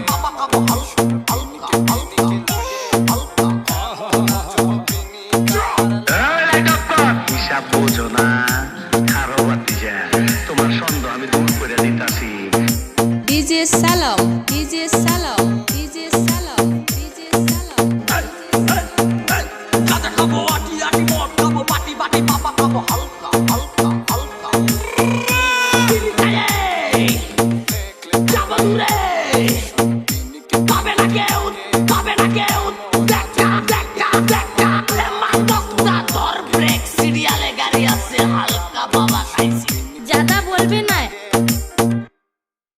বাবা খাব হালকা হালকা হালকা হালকা হিসাব বোঝো না খারো বাতি যা তোমার সন্দেহ আমি দূর করে দিতাছি ডিজে সালাম ডিজে সালাম ডিজে সালাম ডিজে সালাম গাঁজা খাব আটি আটি মদ খাব বাটি বাটি বাবা খাব হালকা হালকা হালকা যাব দূরে All my life.